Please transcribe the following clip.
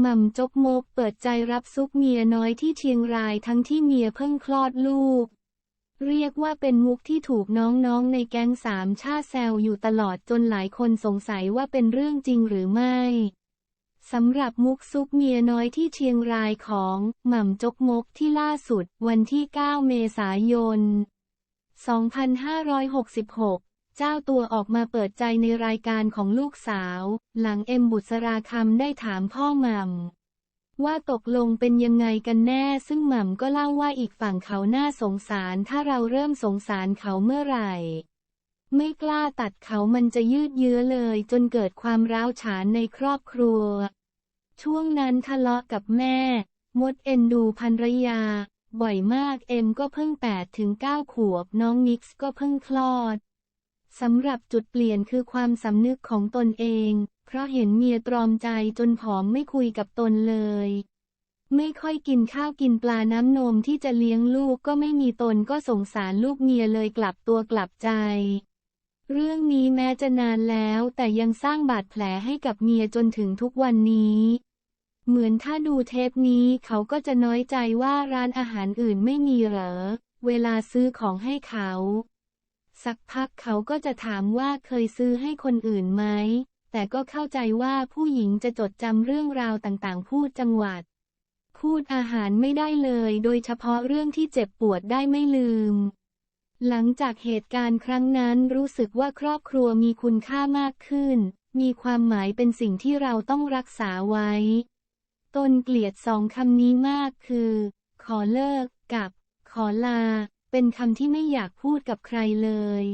หม่ำจกมกเปิดใจรับซุกเมียน้อยที่เชียงรายทั้งที่เมียเพิ่งคลอดลูก เรียกว่าเป็นมุกที่ถูกน้องๆในแก๊งสามชาติแซวอยู่ตลอดจนหลายคนสงสัยว่าเป็นเรื่องจริงหรือไม่สำหรับมุกซุกเมียน้อยที่เชียงรายของหม่ำจกมกที่ล่าสุดวันที่ 9 เมษายน 2566 เจ้าตัวออกมาเปิดใจในรายการของลูกสาว หลังเอ็มบุษราคำได้ถามพ่อหม่ำว่าตกลงเป็นยังไงกันแน่ ซึ่งหม่ำก็เล่าว่าอีกฝั่งเขาน่าสงสาร ถ้าเราเริ่มสงสารเขาเมื่อไหร่ ไม่กล้าตัดเขามันจะยืดเยื้อเลย จนเกิดความร้าวฉานในครอบครัว ช่วงนั้นทะเลาะกับแม่ มดเอ็นดูภรรยา บ่อยมากเอ็มก็เพิ่ง8ถึง9ขวบน้องนิกส์ก็เพิ่งคลอด สำหรับจุดเปลี่ยนคือความสำนึกของตนเอง เพราะเห็นเมียตรอมใจจนผอมไม่คุยกับตนเลย ไม่ค่อยกินข้าวกินปลาน้ำนมที่จะเลี้ยงลูกก็ไม่มีตนก็สงสารลูกเมียเลยกลับตัวกลับใจ เรื่องนี้แม้จะนานแล้วแต่ยังสร้างบาดแผลให้กับเมียจนถึงทุกวันนี้เหมือนถ้าดูเทปนี้เขาก็จะน้อยใจว่าร้านอาหารอื่นไม่มีเหรอ เวลาซื้อของให้เขา สักพักเขาก็จะถามว่าเคยซื้อให้คนอื่นไหม แต่ก็เข้าใจว่าผู้หญิงจะจดจำเรื่องราวต่างๆ พูดจังหวัด พูดอาหารไม่ได้เลย โดยเฉพาะเรื่องที่เจ็บปวดได้ไม่ลืม หลังจากเหตุการณ์ครั้งนั้นรู้สึกว่าครอบครัวมีคุณค่ามากขึ้น มีความหมายเป็นสิ่งที่เราต้องรักษาไว้ ตนเกลียดสองคำนี้มากคือ ขอเลิกกับ ขอลา เป็นคำที่ไม่อยากพูดกับใครเลย